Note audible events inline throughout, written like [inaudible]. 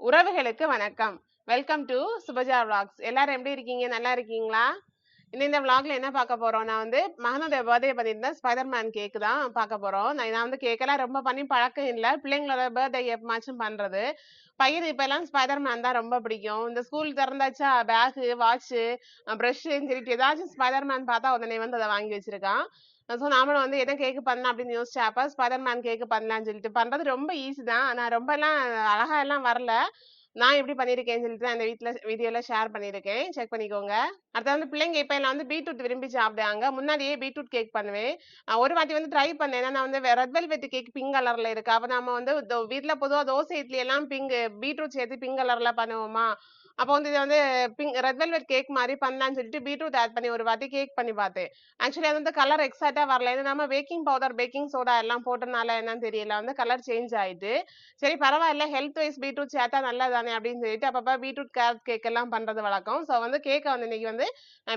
உறவுகளுக்கு வணக்கம். Welcome to Subaja vlogs எல்லாரும் எப்படி இருக்கீங்க? நல்லா இருக்கீங்களா? இந்த இந்த என்ன பார்க்க போறோம்? நான் வந்து மகனுடைய பர்த்டே பண்ணியிருந்தேன் ஸ்பைடர்மேன் கேக் தான் பார்க்க போறோம். நான் வந்து கேக்கெல்லாம் ரொம்ப பண்ணி பழக்கம் இல்லை. பிள்ளைங்களோட பர்த்டே எப்பமாச்சும் பண்றது. பையன் இப்ப எல்லாம் ஸ்பைடர்மேன் தான் ரொம்ப பிடிக்கும். இந்த ஸ்கூல் திறந்தாச்சா? பேகு வாட்ச் ப்ரஷ்ஷுன்னு சொல்லிட்டு ஏதாச்சும் ஸ்பைடர்மேன் பார்த்தா உடனே வந்து அதை வாங்கி வச்சிருக்கான். ஸோ நாமளும் வந்து எதை கேக்கு பண்ணலாம் அப்படின்னு யோசிச்சேன் அப்போ ஸ்பைடர்மேன் கேக்கு பண்ணலாம்னு சொல்லிட்டு. பண்றது ரொம்ப ஈஸி தான். ஆனால் ரொம்ப எல்லாம் அழகா எல்லாம் வரல. நான் எப்படி பண்ணியிருக்கேன்னு சொல்லிட்டு தான் இந்த வீட்டில் வீடியோவில் ஷேர் பண்ணியிருக்கேன். செக் பண்ணிக்கோங்க. அடுத்து வந்து பிள்ளைங்க இப்போ எல்லாம் வந்து பீட்ரூட் விரும்பி சாப்பிடுவாங்க முன்னாடியே பீட்ரூட் கேக் பண்ணுவேன். ஒரு வாட்டி வந்து ட்ரை பண்ணேன். ஏன்னா நான் வந்து ரெட் வெல்வெட் கேக் பிங்க் கலர்ல இருக்கு. அப்போ நம்ம வந்து வீட்டில் வீட்ல பொதுவா தோசை இட்லி எல்லாம் பிங்க் பீட்ரூட் சேர்த்து பிங்க் கலர்ல பண்ணுவோமா? அப்போ வந்து இதை வந்து பிங்க் ரெட் வெல்வெட் கேக் மாதிரி பண்ணலாம்னு சொல்லிட்டு பீட்ரூட் ஆட் பண்ணி ஒரு வாட்டி கேக் பண்ணி பார்த்தேன். ஆக்சுவலி அது வந்து கலர் எக்ஸாக்டா வரல. இது நம்ம பேக்கிங் பவுடர் பேக்கிங் சோடா எல்லாம் போட்டனால என்னன்னு தெரியல. வந்து கலர் சேஞ்ச் ஆயிட்டு சரி பரவாயில்ல ஹெல்த் வைஸ் பீட்ரூட் சேர்த்தா நல்லதானே அப்படின்னு சொல்லிட்டு அப்பப்போ பீட்ரூட் கேரட் கேக் எல்லாம் பண்றது வழக்கம். ஸோ வந்து கேக்கை வந்து இன்னைக்கு வந்து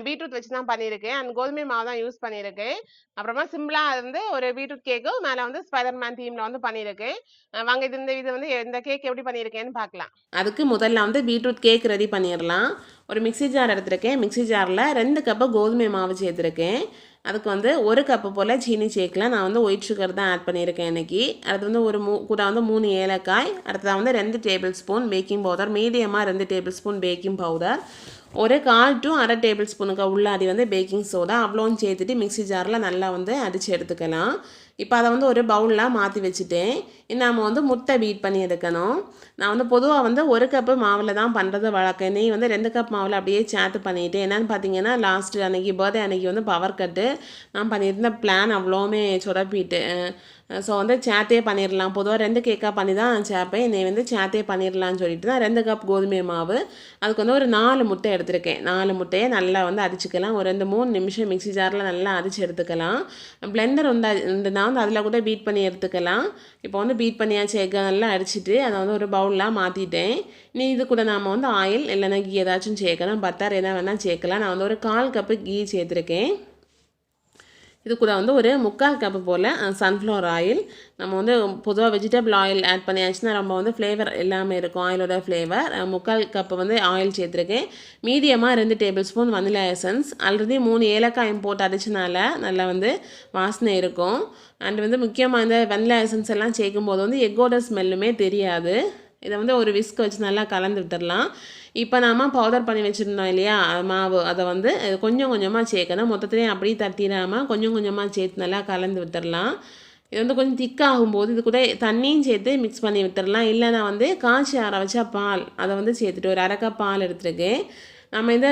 பீட்ரூட் வச்சு தான் பண்ணியிருக்கேன். அண்ட் கோதுமை மாவு தான் யூஸ் பண்ணியிருக்கேன். அப்புறமா சிம்பிளா வந்து ஒரு பீட்ரூட் கேக்கும் மேலே வந்து ஸ்பைடர்மேன் தீம்ல வந்து பண்ணியிருக்கேன். வாங்க இது இந்த இது வந்து இந்த கேக் எப்படி பண்ணியிருக்கேன்னு பார்க்கலாம். அதுக்கு முதல்ல வந்து பீட்ரூட் கேக் ரெடி பண்ணிடலாம். ஒரு மிக்சி ஜார் எடுத்திருக்கேன். மிக்ஸி ஜாரில் ரெண்டு கப்பு கோதுமை மாவு சேர்த்துருக்கேன். அதுக்கு வந்து ஒரு கப்பு போல் சீனி சேர்க்கலாம். நான் வந்து ஒயிட் சுகர் தான் ஆட் பண்ணியிருக்கேன் இன்னைக்கு. அடுத்து வந்து ஒரு மூ கூட வந்து மூணு ஏலக்காய். அடுத்ததாக வந்து ரெண்டு டேபிள் ஸ்பூன் பேக்கிங் பவுடர் மீடியமாக ரெண்டு டேபிள் ஸ்பூன் பேக்கிங் பவுடர் ஒரு கால் டு அரை டேபிள் ஸ்பூனுக்கு உள்ளாடி வந்து பேக்கிங் சோடா அவ்வளோன்னு சேர்த்துட்டு மிக்ஸி ஜாரில் நல்லா வந்து அடித்து எடுத்துக்கலாம். இப்போ அதை வந்து ஒரு பவுலில் மாற்றி வச்சுட்டேன். நாம் வந்து முட்டை பீட் பண்ணி எடுக்கணும். நான் வந்து பொதுவாக வந்து ஒரு கப்பு மாவில் தான் பண்ணுறது வழக்கம். நீ வந்து ரெண்டு கப் மாவில் அப்படியே சேர்த்து பண்ணிட்டேன் என்னென்னு பார்த்தீங்கன்னா லாஸ்ட் அன்றைக்கி பர்த்டே அன்னைக்கு வந்து பவர் கட்டு நான் பண்ணியிருந்த பிளான் அவ்வளோவுமே சொதப்பிட்டு ஸோ வந்து சேத்தே பண்ணிடலாம் பொதுவாக ரெண்டு கேக்காக பண்ணி தான் சேர்ப்பேன். இன்னை வந்து சேத்தே பண்ணிடலாம்னு சொல்லிட்டு தான் ரெண்டு கப் கோதுமை மாவு. அதுக்கு வந்து ஒரு நாலு முட்டை எடுத்திருக்கேன். நாலு முட்டையை நல்லா வந்து அடிச்சுக்கலாம். ஒரு ரெண்டு மூணு நிமிஷம் மிக்ஸி ஜாரில் நல்லா அரிச்சு எடுத்துக்கலாம். பிளெண்டர் வந்து நான் வந்து அதில் கூட பீட் பண்ணி எடுத்துக்கலாம். இப்போ வந்து பீட் பண்ணியாச்சு எக்கை அடிச்சுட்டு அதை வந்து ஒரு பவுலில் மாற்றிட்டேன் நீ இது கூட நாம் வந்து ஆயில் இல்லைன்னா கீ ஏதாச்சும் சேர்க்கலாம் பத்தார் எதாவது வேணால் சேர்க்கலாம். நான் வந்து ஒரு கால் கப்பு கீ சேர்த்துருக்கேன். இது கூட வந்து ஒரு முக்கால் கப்பு போல் சன்ஃப்ளவர் ஆயில் நம்ம வந்து பொதுவாக வெஜிடபிள் ஆயில் ஆட் பண்ணியாச்சுன்னா நம்ம வந்து ஃப்ளேவர் எல்லாமே இருக்கும் ஆயிலோட ஃப்ளேவர் முக்கால் கப்பு வந்து ஆயில் சேர்த்துருக்கேன். மீடியமாக ரெண்டு table spoon vanilla essence already மூணு ஏலக்காயும் போட்டு அடிச்சனால நல்லா வந்து வாசனை இருக்கும். அண்ட் வந்து முக்கியமாக இந்த வெனிலா எசன்ஸ் எல்லாம் சேர்க்கும்போது வந்து எக்கோட ஸ்மெல்லுமே தெரியாது. இதை வந்து ஒரு விஸ்க் வச்சு நல்லா கலந்து விட்டுடலாம் இப்போ நாம் பவுடர் பண்ணி வச்சுருந்தோம் இல்லையா? மாவு. அதை வந்து கொஞ்சம் கொஞ்சமாக சேர்க்கணும். மொத்தத்துலேயும் அப்படியே தட்டிடாமல் கொஞ்சம் கொஞ்சமாக சேர்த்து நல்லா கலந்து விட்டுடலாம் இது வந்து கொஞ்சம் திக்காகும்போது இது கூட தண்ணியும் சேர்த்து மிக்ஸ் பண்ணி விட்டுடலாம் இல்லைன்னா வந்து காய்ச்சி அரை வச்சா பால் அதை வந்து சேர்த்துட்டு ஒரு அரை பால் எடுத்துருக்கேன். நம்ம இந்த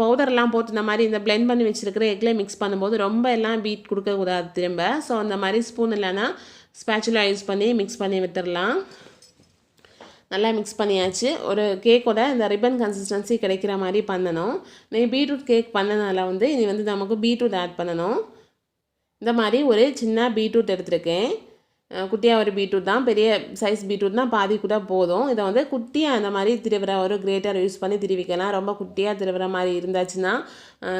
பவுடர்லாம் போட்டு இந்த மாதிரி இந்த பிளெண்ட் பண்ணி வச்சுருக்கிற எக்லேயே மிக்ஸ் பண்ணும்போது ரொம்ப எல்லாம் பீட் கொடுக்கக்கூடாது திரும்ப. ஸோ அந்த மாதிரி ஸ்பூன் இல்லைன்னா ஸ்பேச்சுலா யூஸ் பண்ணி மிக்ஸ் பண்ணி விட்டுடலாம் நல்லா மிக்ஸ் பண்ணியாச்சு. ஒரு கேக்கோட இந்த ரிப்பன் கன்சிஸ்டன்சி கிடைக்கிற மாதிரி பண்ணணும். நீ பீட்ரூட் கேக் பண்ணனால வந்து இனி வந்து நமக்கு பீட்ரூட் ஆட் பண்ணணும். இந்த மாதிரி ஒரு சின்ன பீட்ரூட் எடுத்திருக்கேன். குட்டியாக ஒரு பீட்ரூட் தான் பெரிய சைஸ் பீட்ரூட்னா பாதி கூட போதும். இதை வந்து குட்டியாக அந்த மாதிரி திருவிற ஒரு கிரேட்டர் யூஸ் பண்ணி திருவிக்கலாம். ரொம்ப குட்டியாக திருவிற மாதிரி இருந்தாச்சுன்னா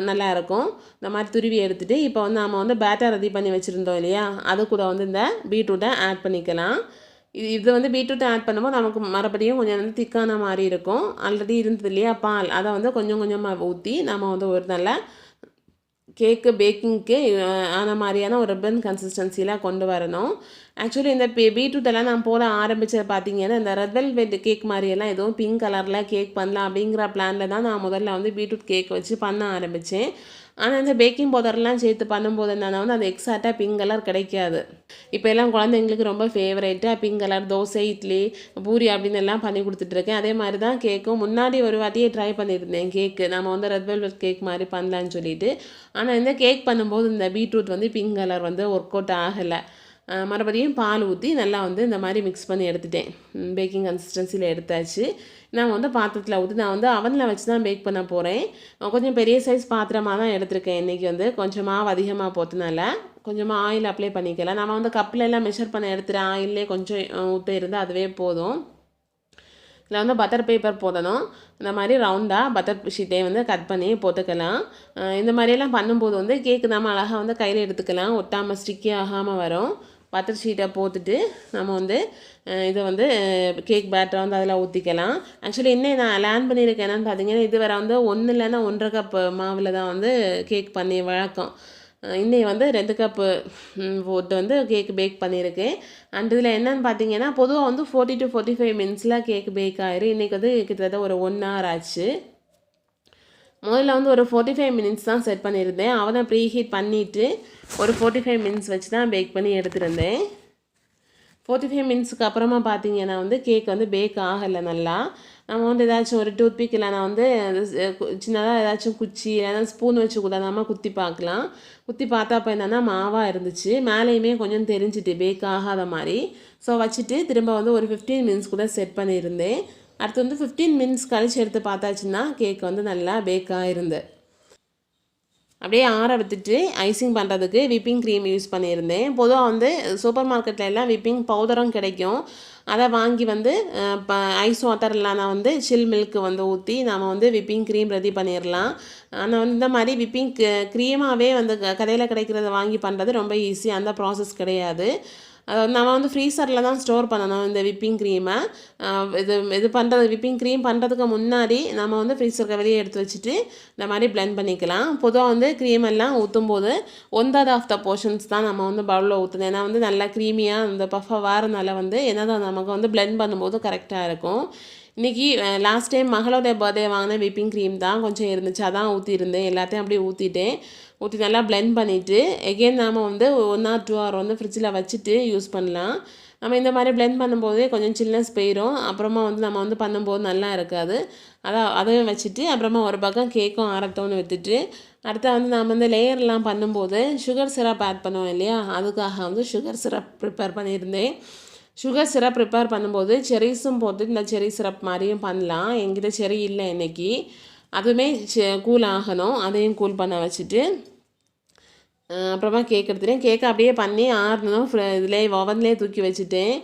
நல்லாயிருக்கும் இந்த மாதிரி துருவி எடுத்துகிட்டு இப்போ வந்து நம்ம வந்து பேட்டர் ரெடி பண்ணி வச்சுருந்தோம் இல்லையா? அது கூட வந்து இந்த பீட்ரூட்டை ஆட் பண்ணிக்கலாம். இது இது வந்து பீட்ரூட் ஆட் பண்ணும்போது நமக்கு மறுபடியும் கொஞ்சம் வந்து திக்கான மாதிரி இருக்கும். ஆல்ரெடி இருந்தது இல்லையா? பால் அதை வந்து கொஞ்சம் கொஞ்சமாக ஊற்றி நம்ம வந்து ஒரு நல்ல கேக்கு பேக்கிங்க்கு ஆன மாதிரியான ஒரு ரிப்பன் கன்சிஸ்டன்சிலாம் கொண்டு வரணும். ஆக்சுவலி இந்த பீ பீட்ரூட் எல்லாம் நான் போட ஆரம்பித்தது பார்த்தீங்கன்னா இந்த ரெட் வெல்வெட் கேக் மாதிரியெல்லாம் எதுவும் பிங்க் கலரில் கேக் பண்ணலாம் அப்படிங்கிற பிளானில் தான் நான் முதல்ல வந்து பீட்ரூட் கேக் வச்சு பண்ண ஆரம்பித்தேன் ஆனால் இந்த பேக்கிங் பவுடர்லாம் சேர்த்து பண்ணும்போது என்னன்னா வந்து அது எக்ஸாக்டாக பிங்க் கலர் கிடைக்காது. இப்போ எல்லாம் குழந்தைங்களுக்கு ரொம்ப ஃபேவரேட்டாக பிங்க் கலர் தோசை இட்லி பூரி அப்படின்னு எல்லாம் பண்ணி கொடுத்துட்ருக்கேன். அதே மாதிரி தான் கேக்கும் முன்னாடி ஒரு வாட்டியே ட்ரை பண்ணியிருந்தேன் கேக்கு நம்ம வந்து ரெட் வெல்வெட் கேக் மாதிரி பண்ணலான்னு சொல்லிட்டு. ஆனால் இந்த கேக் பண்ணும்போது இந்த பீட்ரூட் வந்து பிங்க் கலர் வந்து ஒர்க் அவுட் ஆகலை. மறுபடியும் பால் ஊற்றி நல்லா வந்து இந்த மாதிரி மிக்ஸ் பண்ணி எடுத்துட்டேன். பேக்கிங் கன்சிஸ்டன்சியில் எடுத்தாச்சு. நான் வந்து பாத்திரத்தில் ஊற்றி நான் வந்து அவனில் வச்சு தான் பேக் பண்ண போகிறேன் கொஞ்சம் பெரிய சைஸ் பாத்திரமாக தான் எடுத்திருக்கேன் இன்றைக்கி வந்து. கொஞ்சம் மாவு அதிகமாக போட்டனால கொஞ்சமாக ஆயில் அப்ளை பண்ணிக்கலாம் நம்ம வந்து கப்பில் எல்லாம் மெஷர் பண்ண எடுத்துகிற ஆயிலே கொஞ்சம் ஊற்ற இருந்தால் அதுவே போதும். இதில் வந்து பட்டர் பேப்பர் போடணும். இந்த மாதிரி ரவுண்டாக பட்டர் ஷீட்டை வந்து கட் பண்ணி போட்டுக்கலாம். இந்த மாதிரியெல்லாம் பண்ணும்போது வந்து கேக்கு நம்ம அழகாக வந்து கையில் எடுத்துக்கலாம். ஒட்டாமல் ஸ்டிக்கி ஆகாமல் வரும். பட்டர் ஷீட்டை போட்டுட்டு நம்ம வந்து இதை வந்து கேக் பேட்டரை வந்து அதில் ஊற்றிக்கலாம் ஆக்சுவலி என்ன நான் லேர்ன் பண்ணியிருக்கேன் என்னென்னு பார்த்தீங்கன்னா இதுவரை வந்து ஒன்று இல்லைன்னா ஒன்றரை கப் மாவில் தான் வந்து கேக் பண்ணி வழக்கம் இன்னைக்கு வந்து ரெண்டு கப்பு போட்டு வந்து கேக் பேக் பண்ணியிருக்கேன். அண்ட் இதில் என்னன்னு பார்த்தீங்கன்னா பொதுவாக வந்து ஃபோர்ட்டி டு ஃபோர்ட்டி ஃபைவ் மினிட்ஸில் கேக் பேக் ஆயிரும். இன்றைக்கி வந்து கிட்டத்தட்ட ஒரு ஒன் ஹவர் ஆச்சு. முதல்ல வந்து ஒரு ஃபார்ட்டி ஃபைவ் மினிட்ஸ் தான் செட் பண்ணியிருந்தேன். அவனை ப்ரீ ஹீட் பண்ணிவிட்டு ஒரு ஃபார்ட்டி ஃபைவ் மினிட்ஸ் வச்சு தான் பேக் பண்ணி எடுத்திருந்தேன். ஃபோர்ட்டி ஃபைவ் மினிட்ஸ்க்கு அப்புறமா பார்த்தீங்கன்னா வந்து கேக் வந்து பேக் ஆகலை நல்லா. நம்ம வந்து ஏதாச்சும் ஒரு டூத்பிக் இல்லைனா வந்து சின்னதாக ஏதாச்சும் குச்சி இல்லைனா ஸ்பூன் வச்சு கூட நம்ம குத்தி பார்க்கலாம் குத்தி பார்த்தா அப்போ என்னென்னா மாவாக இருந்துச்சு. மேலேயுமே கொஞ்சம் தெரிஞ்சுட்டு பேக் ஆகாத மாதிரி. ஸோ வச்சுட்டு திரும்ப வந்து ஒரு ஃபிஃப்டீன் மினிட்ஸ் கூட செட் பண்ணியிருந்தேன். அடுத்து வந்து ஃபிஃப்டீன் மினிட்ஸ் கழிச்சு எடுத்து பார்த்தாச்சுன்னா கேக் வந்து நல்லா பேக்காக இருந்து. அப்படியே ஆற விட்டுட்டு ஐசிங் பண்ணுறதுக்கு விப்பிங் க்ரீம் யூஸ் பண்ணியிருந்தேன். பொதுவாக வந்து சூப்பர் மார்க்கெட்டில் எல்லாம் விப்பிங் பவுடரும் கிடைக்கும். அதை வாங்கி வந்து ஐஸ் வாட்டர் இல்லைனா வந்து சில் மில்க்கு வந்து ஊற்றி நாம் வந்து விப்பிங் க்ரீம் ரெடி பண்ணிடலாம் ஆனால் வந்து இந்த மாதிரி விப்பிங் க்ரீமாகவே வந்து கடையில் கிடைக்கிறத வாங்கி பண்ணுறது ரொம்ப ஈஸி அந்த ப்ராசஸ் கிடையாது. அதாவது நம்ம வந்து ஃப்ரீசரில் தான் ஸ்டோர் பண்ணணும். இந்த விப்பிங் க்ரீமை இது இது பண்ணுறது விப்பிங் க்ரீம் பண்ணுறதுக்கு முன்னாடி நம்ம வந்து ஃப்ரீசருக்கு வெளியே எடுத்து வச்சுட்டு இந்த மாதிரி பிளெண்ட் பண்ணிக்கலாம். பொதுவாக வந்து க்ரீம் எல்லாம் ஊற்றும் போது one third of the portions தான் நம்ம வந்து பவுலில் ஊற்றணும் ஏன்னா வந்து நல்லா க்ரீமியாக அந்த பஃபாக வாரனால வந்து என்னதான் நமக்கு வந்து பிளெண்ட் பண்ணும்போது கரெக்டாக இருக்கும். இன்றைக்கி லாஸ்ட் டைம் மகளோடைய பர்த்டே வாங்கின விப்பிங் க்ரீம் தான் கொஞ்சம் இருந்துச்சு. அதான் ஊற்றிருந்தேன் எல்லாத்தையும் அப்படியே ஊற்றிட்டேன் ஊற்றி நல்லா பிளெண்ட் பண்ணிவிட்டு எகெயின் நாம் வந்து ஒன் ஆர் டூ ஹவர் வந்து ஃப்ரிட்ஜில் வச்சுட்டு யூஸ் பண்ணலாம். நம்ம இந்த மாதிரி பிளெண்ட் பண்ணும்போதே கொஞ்சம் சில்னஸ் போயிடும் அப்புறமா வந்து நம்ம வந்து பண்ணும்போது நல்லா இருக்காது. அதான் அதையும் வச்சுட்டு அப்புறமா ஒரு பக்கம் கேக்கும் ஆரட்டோன்னு விட்டுட்டு அடுத்து வந்து நாம் வந்து லேயர்லாம் பண்ணும்போது சுகர் சிரப் ஆட் பண்ணுவோம் இல்லையா? அதுக்காக வந்து சுகர் சிரப் ப்ரிப்பேர் பண்ணியிருந்தேன். சுகர் சிரப் ப்ரிப்பேர் பண்ணும்போது செரிஸும் போட்டு இந்த செரி சிரப் மாதிரியும் பண்ணலாம். எங்கிட்ட செரி இல்லை இன்னைக்கு. அதுவுமே கூல் ஆகணும். அதையும் கூல் பண்ண வச்சுட்டு அப்புறமா கேக் எடுத்துட்டேன். கேக்கை அப்படியே பண்ணி ஆறணும் இதிலே ஓவன்லேயே தூக்கி வச்சுட்டேன்.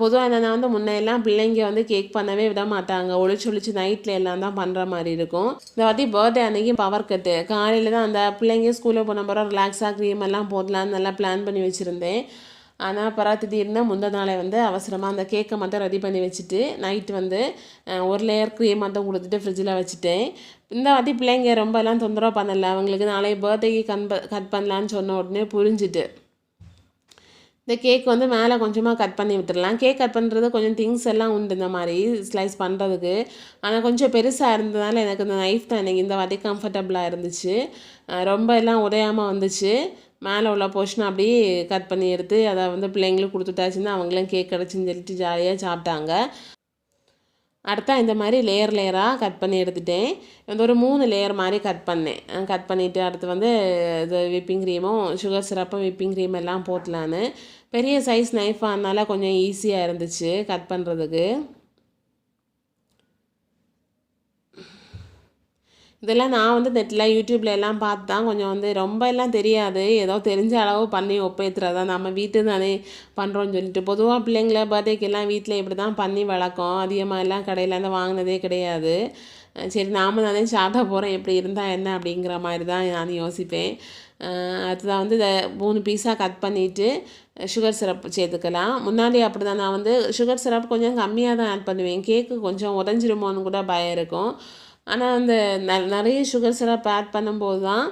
பொதுவாக என்னென்னா வந்து முன்னெல்லாம் பிள்ளைங்க வந்து கேக் பண்ணவே விட மாட்டாங்க. ஒளிச்சு ஒழிச்சு நைட்டில் எல்லாம் தான் பண்ணுற மாதிரி இருக்கும். இந்த வாட்டி பர்த்டே அன்னைக்கு பவர் கட்டு காலையில் தான் அந்த பிள்ளைங்க ஸ்கூலில் போன பிறகு ரிலாக்ஸாக க்ரீம் எல்லாம் போடலான்னு நல்லா பிளான் பண்ணி வச்சுருந்தேன். ஆனால் பரா திடீர்னு முந்த நாளே வந்து அவசரமாக அந்த கேக்கை மட்டும் ரெடி பண்ணி வச்சுட்டு நைட்டு வந்து ஒரு லேயர் க்ரீம் மட்டும் கொடுத்துட்டு ஃப்ரிட்ஜில் வச்சுட்டேன். இந்த வாட்டி பிள்ளைங்க ரொம்ப எல்லாம் தொந்தரவு பண்ணலை. அவங்களுக்கு நாளைக்கு பர்த்டேக்கு கண் கட் பண்ணலான்னு சொன்ன உடனே புரிஞ்சுட்டு இந்த கேக் வந்து மேலே கொஞ்சமாக கட் பண்ணி விட்டுடலாம் கேக் கட் பண்ணுறது கொஞ்சம் திங்ஸ் எல்லாம் உண்டு இந்த மாதிரி ஸ்லைஸ் பண்ணுறதுக்கு ஆனால் கொஞ்சம் பெருசாக இருந்ததால் எனக்கு இந்த நைஃப் தான் எனக்கு இந்த வாட்டி கம்ஃபர்டபுளாக இருந்துச்சு. ரொம்ப எல்லாம் உடையாமல் வந்துச்சு. மேலே உள்ள போர்ஷனை அப்படியே கட் பண்ணி எடுத்து அதை வந்து பிள்ளைங்களுக்கு கொடுத்துட்டாச்சுன்னா அவங்களும் கேக் கிடச்சின்னு சொல்லிட்டு ஜாலியாக சாப்பிட்டாங்க. அடுத்தா இந்த மாதிரி லேயர் லேயராக கட் பண்ணி எடுத்துட்டேன். வந்து ஒரு மூணு லேயர் மாதிரி கட் பண்ணேன். கட் பண்ணிவிட்டு அடுத்து வந்து இது விப்பிங் க்ரீமும் சுகர் சிரப்பும் விப்பிங் க்ரீம் எல்லாம் போட்டலான்னு. பெரிய சைஸ் நைஃப் அதனால கொஞ்சம் ஈஸியாக இருந்துச்சு கட் பண்ணுறதுக்கு இதெல்லாம் நான் வந்து நெட்டில் யூடியூப்ல எல்லாம் பார்த்து தான் கொஞ்சம் வந்து ரொம்ப எல்லாம் தெரியாது. ஏதோ தெரிஞ்ச அளவு பண்ணி ஒப்பேத்துறதா நம்ம வீட்டு தானே பண்ணுறோன்னு சொல்லிட்டு. பொதுவாக பிள்ளைங்கள பர்த்டேக்கு எல்லாம் வீட்டில் இப்படி தான் பண்ணி வளர்க்கோம். அதிகமாக எல்லாம் கடையிலேருந்து வாங்கினதே கிடையாது. சரி நாம தானே சாப்பிட போகிறோம் எப்படி இருந்தால் என்ன அப்படிங்கிற மாதிரி தான் நான் யோசிப்பேன். அதுதான் அடுத்ததாக வந்து இதை மூணு பீஸாக கட் பண்ணிவிட்டு சுகர் சிரப் சேர்த்துக்கலாம். முன்னாடி அப்படி தான் நான் வந்து சுகர் சிரப் கொஞ்சம் கம்மியாக தான் ஆட் பண்ணுவேன். கேக்கு கொஞ்சம் உடஞ்சிருமோன்னு கூட பயம் இருக்கும். ஆனால் அந்த ந நிறைய சுகர் சிரப் ஆட் பண்ணும்போது தான்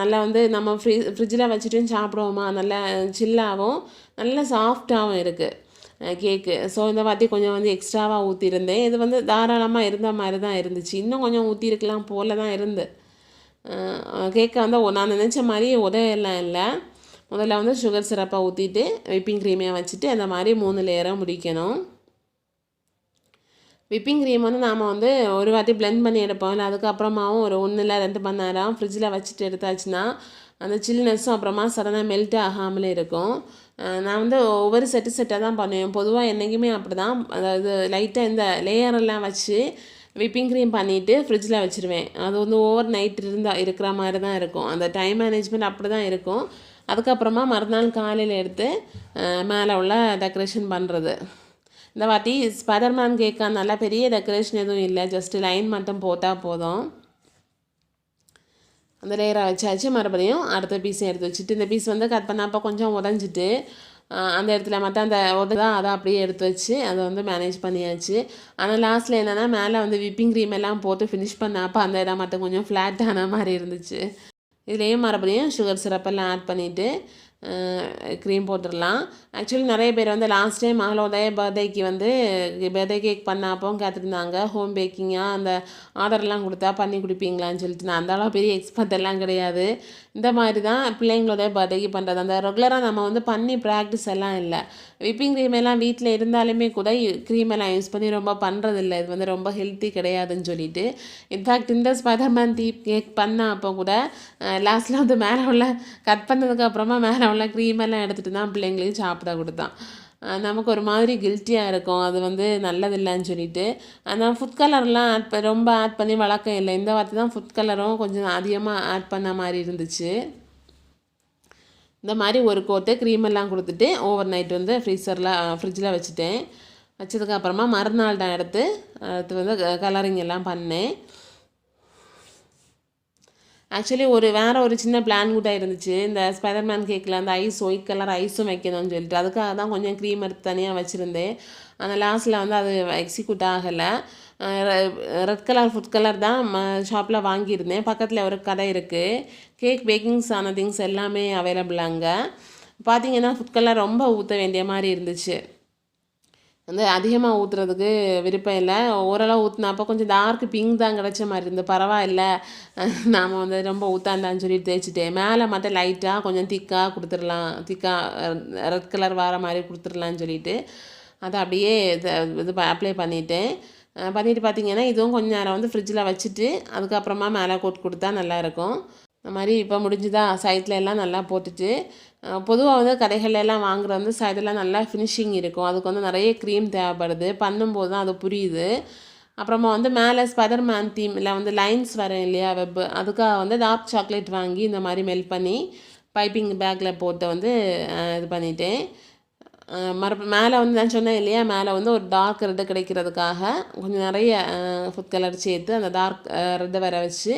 நல்லா வந்து நம்ம ஃப்ரீ ஃப்ரிட்ஜில் வச்சுட்டும் சாப்பிடுவோமா? நல்லா சில்லாகவும் நல்லா சாஃப்டாகவும் இருக்குது கேக்கு ஸோ இந்த வாட்டி கொஞ்சம் வந்து எக்ஸ்ட்ராவாக ஊற்றிருந்தேன் இது வந்து தாராளமாக இருந்த மாதிரி தான் இருந்துச்சு. இன்னும் கொஞ்சம் ஊற்றிருக்கலாம் போல தான் இருந்து. கேக்கை வந்து நான் நினச்ச மாதிரி உதயெல்லாம் இல்லை. முதல்ல வந்து சுகர் சிரப்பாக ஊற்றிட்டு விப்பிங் க்ரீமையாக வச்சுட்டு அந்த மாதிரி மூணு லேயராக முடிக்கணும். விப்பிங் க்ரீம் வந்து நாம் வந்து ஒரு வாட்டி பிளெண்ட் பண்ணி எடுப்போம். இல்லை அதுக்கப்புறமாவும் ஒரு ஒன்று இல்லை ரெண்டு மணி நேரம் ஃப்ரிட்ஜில் வச்சுட்டு எடுத்தாச்சுன்னா அந்த சில்னஸும் அப்புறமா சடனாக மெல்ட் ஆகாமலே இருக்கும். நான் வந்து ஒவ்வொரு செட்டு செட்டாக தான் பண்ணுவேன். பொதுவாக என்றைக்குமே அப்படி தான் அதாவது லைட்டாக இந்த லேயர் எல்லாம் வச்சு விப்பிங் க்ரீம் பண்ணிவிட்டு ஃப்ரிட்ஜில் வச்சுருவேன். அது வந்து ஓவர் நைட் இருந்தால் இருக்கிற மாதிரி தான் இருக்கும். அந்த டைம் மேனேஜ்மெண்ட் அப்படி தான் இருக்கும். அதுக்கப்புறமா மறுநாள் காலையில் எடுத்து மேலே உள்ள டெக்கரேஷன் பண்ணுறது இந்த வாட்டி ஸ்பைடர்மேன் கேக்காக நல்லா பெரிய டெக்கரேஷன் எதுவும் இல்லை. ஜஸ்ட் லைன் மட்டும் போட்டால் போதும். அந்த லேயரை வச்சாச்சு. மறுபடியும் அடுத்த பீஸை எடுத்து வச்சுட்டு இந்த பீஸ் வந்து கட் பண்ணப்போ கொஞ்சம் உடஞ்சிட்டு அந்த இடத்துல மட்டும் அந்த உததான் அதை அப்படியே எடுத்து வச்சு அதை வந்து மேனேஜ் பண்ணியாச்சு. ஆனால் லாஸ்ட்டில் என்னென்னா மேலே வந்து விப்பிங் க்ரீம் எல்லாம் போட்டு ஃபினிஷ் பண்ணப்போ அந்த இடம் மட்டும் கொஞ்சம் ஃப்ளாட் ஆன மாதிரி இருந்துச்சு. இதுலேயும் மறுபடியும் சுகர் சிரப்பெல்லாம் ஆட் பண்ணிவிட்டு க்ரீம் போட்டுடலாம். ஆக்சுவலி நிறைய பேர் வந்து லாஸ்ட் டைம் மகளோடைய பர்த்டேக்கு வந்து பர்த்டே கேக் பண்ண அப்போ கேட்டுருந்தாங்க. ஹோம் பேக்கிங்காக அந்த ஆர்டர்லாம் கொடுத்தா பண்ணி கொடுப்பீங்களான்னு சொல்லிட்டு. நான் அந்தளவு பெரிய எக்ஸ்பர்ட் எல்லாம் கிடையாது. இந்த மாதிரி தான் பிள்ளைங்களோட பர்த்டேக்கு பண்ணுறது அந்த ரெகுலராக நம்ம வந்து பண்ணி ப்ராக்டிஸ் எல்லாம் இல்லை. விப்பிங் க்ரீம் எல்லாம் வீட்டில் இருந்தாலுமே கூட க்ரீம் எல்லாம் யூஸ் பண்ணி ரொம்ப பண்ணுறதில்ல இது வந்து ரொம்ப ஹெல்த்தி கிடையாதுன்னு சொல்லிட்டு. இன்ஃபேக்ட் இந்த ஸ்பைடர்மேன் தீப் கேக் பண்ண அப்போ கூட லாஸ்ட்டில் வந்து மேலே உள்ள கட் பண்ணதுக்கப்புறமா மேலே உள்ள க்ரீம் எல்லாம் எடுத்துகிட்டு தான் பிள்ளைங்களுக்கு சாப்பிட கொடுத்தான். நமக்கு ஒரு மாதிரி கில்ட்டியாக இருக்கும். அது வந்து நல்லதில்லைன்னு சொல்லிட்டு. ஆனால் ஃபுட் கலர்லாம் ஆட் பண்ண ரொம்ப ஆட் பண்ணி வழக்கம் இல்லை. இந்த வார்த்தை தான் ஃபுட் கலரும் கொஞ்சம் அதிகமாக ஆட் பண்ண மாதிரி இருந்துச்சு. இந்த மாதிரி ஒரு கோட்டு க்ரீமெல்லாம் கொடுத்துட்டு ஓவர் நைட் வந்து ஃப்ரீசரில் ஃப்ரிட்ஜில் வச்சுட்டேன். வச்சதுக்கப்புறமா மறுநாள் தான் எடுத்து அடுத்து வந்து கலரிங் எல்லாம் பண்ணேன். ஆக்சுவலி ஒரு வேறு ஒரு சின்ன பிளான் கூட இருந்துச்சு. இந்த ஸ்பைடர்மேன் கேக்கில் அந்த ஐஸ் ஒயிட் கலர் ஐஸும் வைக்கணும்னு சொல்லிட்டு. அதுக்காக தான் கொஞ்சம் க்ரீம் எடுத்து தனியாக வச்சுருந்தேன். அந்த லாஸ்ட்டில் வந்து அது எக்ஸிக்யூட் ஆகலை. ரெட் கலர் ஃபுட் கலர் தான் ஷாப்பில் வாங்கியிருந்தேன். பக்கத்தில் ஒரு கடை இருக்குது கேக் பேக்கிங்ஸ் ஆன திங்ஸ் எல்லாமே அவைலபிள் அங்கே. பார்த்தீங்கன்னா ஃபுட் கலர் ரொம்ப ஊற்ற வேண்டிய மாதிரி இருந்துச்சு. வந்து அதிகமாக ஊற்றுறதுக்கு விருப்பம் இல்லை. ஓரளவு ஊற்றினப்போ கொஞ்சம் டார்க் பிங்க் தான் கிடச்ச மாதிரி இருந்து பரவாயில்ல. நாம் வந்து ரொம்ப ஊற்றாண்டான்னு சொல்லி தேய்ச்சிட்டேன் மேலே மட்டும் லைட்டாக கொஞ்சம் திக்காக கொடுத்துடலாம். திக்காக ரெட் கலர் வர மாதிரி கொடுத்துடலான்னு சொல்லிட்டு அதை அப்படியே இது அப்ளை பண்ணிட்டேன் பண்ணிவிட்டு பார்த்தீங்கன்னா இதுவும் கொஞ்ச நேரம் வந்து ஃப்ரிட்ஜில் வச்சுட்டு அதுக்கப்புறமா மேலே கோட் கொடுத்தா நல்லாயிருக்கும் இந்த மாதிரி இப்போ முடிஞ்சுதா? சைட்ல எல்லாம் நல்லா போட்டுட்டு பொதுவாக வந்து கடைகள்ல எல்லாம் வாங்குறது வந்து சைடெல்லாம் நல்லா ஃபினிஷிங் இருக்கும். அதுக்கு வந்து நிறைய க்ரீம் தேவைப்படுது. பண்ணும்போது தான் அது புரியுது. அப்புறமா வந்து மேலே ஸ்பதர்மேன் தீம் இல்லை வந்து லைன்ஸ் வரும் இல்லையா வெப் அதுக்காக வந்து டார்க் சாக்லேட் வாங்கி இந்த மாதிரி மெல்ட் பண்ணி பைப்பிங் பேக்கில் போட்டு வந்து இது பண்ணிட்டேன். மறுப மேலே வந்து நான் சொன்னேன் இல்லையா மேலே வந்து ஒரு டார்க் ரெட்டு கிடைக்கிறதுக்காக கொஞ்சம் நிறைய ஃபுட் கலர் சேர்த்து அந்த டார்க் ரெட்டை வர வச்சு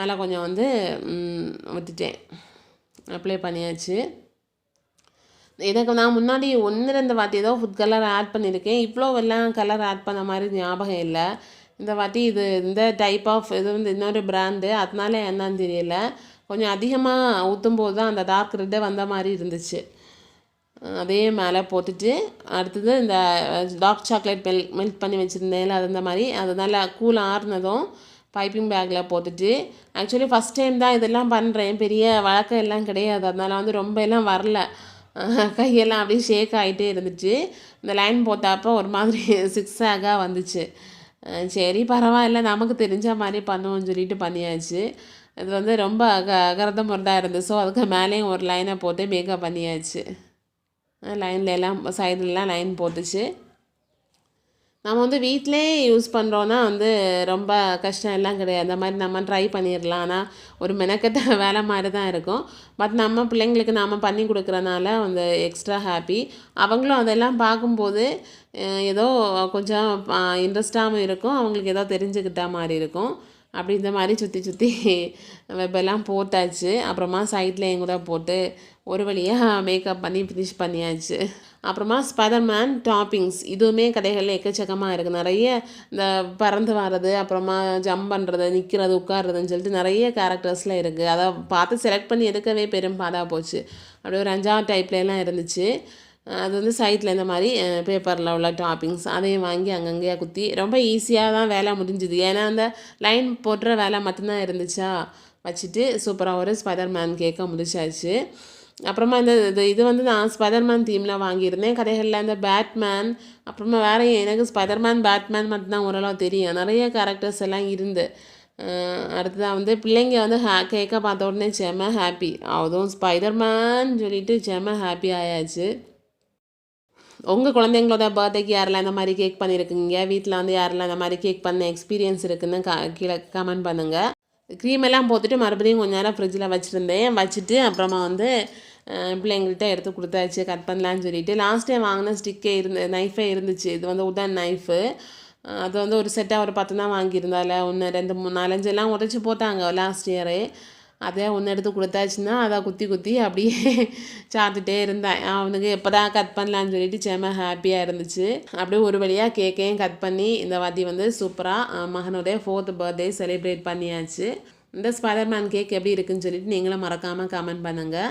மேலே கொஞ்சம் வந்து ஊற்றிட்டேன் விட்டுட்டேன். அப்ளை பண்ணியாச்சு. எனக்கு நான் முன்னாடி ஒன்று ரெண்டு வாட்டி ஏதோ ஃபுட் கலர் ஆட் பண்ணியிருக்கேன். இவ்வளோ எல்லாம் கலர் ஆட் பண்ண மாதிரி ஞாபகம் இல்லை. இந்த வாட்டி இது இந்த டைப் ஆஃப் இது வந்து இன்னொரு பிராண்டு அதனால என்னன்னு தெரியல. கொஞ்சம் அதிகமாக ஊற்றும் போது தான் அந்த டார்க் ரெட்டே வந்த மாதிரி இருந்துச்சு. அதே மேலே போட்டுட்டு அடுத்தது இந்த டார்க் சாக்லேட் மெல் மெல்ட் பண்ணி வச்சுருந்தேன்ல அது இந்த மாதிரி. அது நல்லா கூல் ஆறுனதும் பைப்பிங் பேக்கில் போட்டுட்டு ஆக்சுவலி ஃபஸ்ட் டைம் தான் இதெல்லாம் பண்ணுறேன் பெரிய வழக்கம் எல்லாம் கிடையாது. அதனால் வந்து ரொம்ப எல்லாம் வரல. [laughs] கையெல்லாம் அப்படியே ஷேக் ஆகிட்டே இருந்துச்சு. இந்த லைன் போட்டப்போ ஒரு மாதிரி [laughs] சிக்ஸ் ஆகாக வந்துச்சு. சரி பரவாயில்ல. நமக்கு தெரிஞ்ச மாதிரி பண்ணுவோம்னு சொல்லிட்டு பண்ணியாச்சு. இது வந்து ரொம்ப க அகரத முறதாக இருந்துச்சு ஸோ அதுக்கு மேலேயும் ஒரு லைனை போட்டு மேக்கப் பண்ணியாச்சு. லைன்ல எல்லாம் சைடுலலாம் லைன் போட்டுச்சு. நம்ம வந்து வீட்டிலே யூஸ் பண்ணுறோன்னா வந்து ரொம்ப கஷ்டம் எல்லாம் கிடையாது. அந்த மாதிரி நம்ம ட்ரை பண்ணிடலாம் ஆனால் ஒரு மெனக்கெட்ட [laughs] வேலை மாதிரி தான் இருக்கும். பட் நம்ம பிள்ளைங்களுக்கு நாம் பண்ணி கொடுக்குறனால வந்து எக்ஸ்ட்ரா ஹாப்பி அவங்களும் அதெல்லாம் பார்க்கும்போது ஏதோ கொஞ்சம் இன்ட்ரெஸ்டாகவும் இருக்கும். அவங்களுக்கு ஏதோ தெரிஞ்சுக்கிட்ட மாதிரி இருக்கும். அப்படி இந்த மாதிரி சுற்றி சுற்றி வெப்பெல்லாம் [laughs] போட்டாச்சு. அப்புறமா சைட்லேயும் கூட போட்டு ஒரு வழியாக மேக்கப் [laughs] பண்ணி ஃபினிஷ் பண்ணியாச்சு. அப்புறமா ஸ்பைடர்மேன் டாப்பிங்ஸ் இதுவுமே கடைகளில் எக்கச்சக்கமாக இருக்குது நிறைய இந்த பறந்து வர்றது அப்புறமா ஜம்ப் பண்ணுறது நிற்கிறது உட்கார்றதுன்னு சொல்லிட்டு நிறைய கேரக்டர்ஸில் இருக்குது அதை பார்த்து செலக்ட் பண்ணி எடுக்கவே பெரும் பாடாக போச்சு. அப்படியே ஒரு அஞ்சாவது டைப்லலாம் இருந்துச்சு. அது வந்து சைட்டில் இந்த மாதிரி பேப்பரில் உள்ள டாப்பிங்ஸ் அதையும் வாங்கி அங்கங்கேயே குத்தி ரொம்ப ஈஸியாக தான் வேலை முடிஞ்சுது. ஏன்னா அந்த லைன் போட்டுற வேலை மட்டும்தான் இருந்துச்சா? வச்சுட்டு சூப்பராக ஒரு ஸ்பைடர்மேன் கேட்க முடிச்சாச்சு. அப்புறமா இந்த இது இது வந்து நான் ஸ்பைடர்மேன் தீமில் வாங்கியிருந்தேன். கடைகளில் இந்த பேட்மேன் அப்புறமா வேற எனக்கு ஸ்பைடர்மேன் பேட்மேன் மட்டும்தான் ஓரளவு தெரியும். நிறைய கேரக்டர்ஸ் எல்லாம் இருந்து. அடுத்ததாக வந்து பிள்ளைங்க வந்து ஹே கேக்கை பார்த்த உடனே செம ஹாப்பி அதுவும் ஸ்பைடர்மேன் சொல்லிட்டு செம ஹாப்பி ஆயாச்சு. உங்கள் குழந்தைங்களோட பர்த்டேக்கு யாரெல்லாம் இந்த மாதிரி கேக் பண்ணியிருக்கீங்க வீட்டில் வந்து யாரெல்லாம் இந்த மாதிரி கேக் பண்ண எக்ஸ்பீரியன்ஸ் இருக்குதுன்னு க கீழே கமெண்ட் பண்ணுங்கள் க்ரீம் எல்லாம் போட்டுட்டு மறுபடியும் கொஞ்ச நேரம் ஃப்ரிட்ஜில் வச்சுருந்தேன். வச்சுட்டு அப்புறமா வந்து பிள்ளைங்கள்ட்ட எடுத்து கொடுத்தாச்சு கட் பண்ணலான்னு சொல்லிட்டு. லாஸ்ட் டைம் வாங்கின ஸ்டிக்கே இருந்து நைஃபே இருந்துச்சு. இது வந்து உடன் நைஃபு அது வந்து ஒரு செட்டாக ஒரு பத்து தான் வாங்கியிருந்தால ஒன்று ரெண்டு மூணு நாலஞ்சு எல்லாம் உடச்சி போட்டாங்க லாஸ்ட் இயரு அதே ஒன்று எடுத்து கொடுத்தாச்சுன்னா அதை குத்தி குத்தி அப்படியே [laughs] சாப்பிட்டுட்டே இருந்தேன். அவனுக்கு எப்போ தான் கட் பண்ணலான்னு சொல்லிட்டு செம ஹாப்பியாக இருந்துச்சு. அப்படியே ஒரு வழியாக கேக்கையும் கட் பண்ணி இந்த வாட்டி வந்து சூப்பராக மகனுடைய ஃபோர்த் பர்த்டே செலிப்ரேட் பண்ணியாச்சு. இந்த ஸ்பைடர்மேன் கேக் எப்படி இருக்குன்னு சொல்லிட்டு நீங்களும் மறக்காமல் கமெண்ட் பண்ணுங்கள்